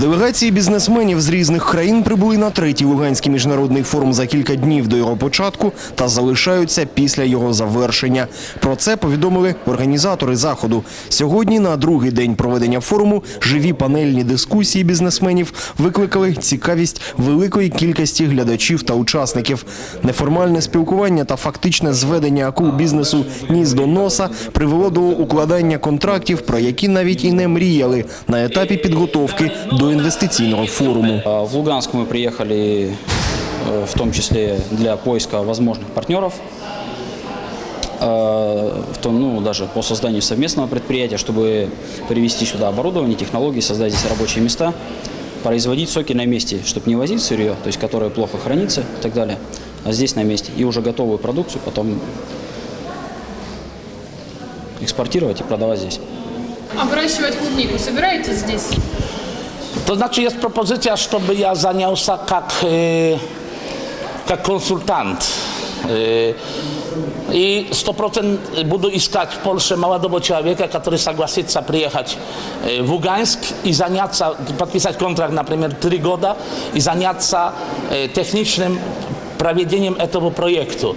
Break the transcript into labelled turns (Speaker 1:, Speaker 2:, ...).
Speaker 1: Делегації бізнесменів з різних країн прибули на третій Луганський міжнародний форум за кілька днів до його початку та залишаються після його завершення. Про це повідомили організатори заходу. Сьогодні, на другий день проведення форуму, живі панельні дискусії бізнесменів викликали цікавість великої кількості глядачів та учасників. Неформальне спілкування та фактичне зведення акул бізнесу ніс до носа привело до укладання контрактів, про які навіть і не мріяли на етапі підготовки до інвестиційного форуму.
Speaker 2: А, В Луганск мы приехали э, в том числе для поиска возможных партнеров, э, в том, ну, даже по созданию совместного предприятия, чтобы привести сюда оборудование, технологии, создать здесь рабочие места, производить соки на месте, чтобы не возить сырье, то есть которое плохо хранится и так далее, а здесь на месте. И уже готовую продукцию потом экспортировать и продавать здесь.
Speaker 3: А выращивать клубнику собираетесь здесь?
Speaker 4: To znaczy jest propozycja, żeby ja zaniosła jak, e, jak konsultant. E, И 100% буду искать в Польше молодого человека, который согласится приехать э, в Луганск и заняться, подписать контракт, например, три года и заняться э, техничным проведением этого проекта.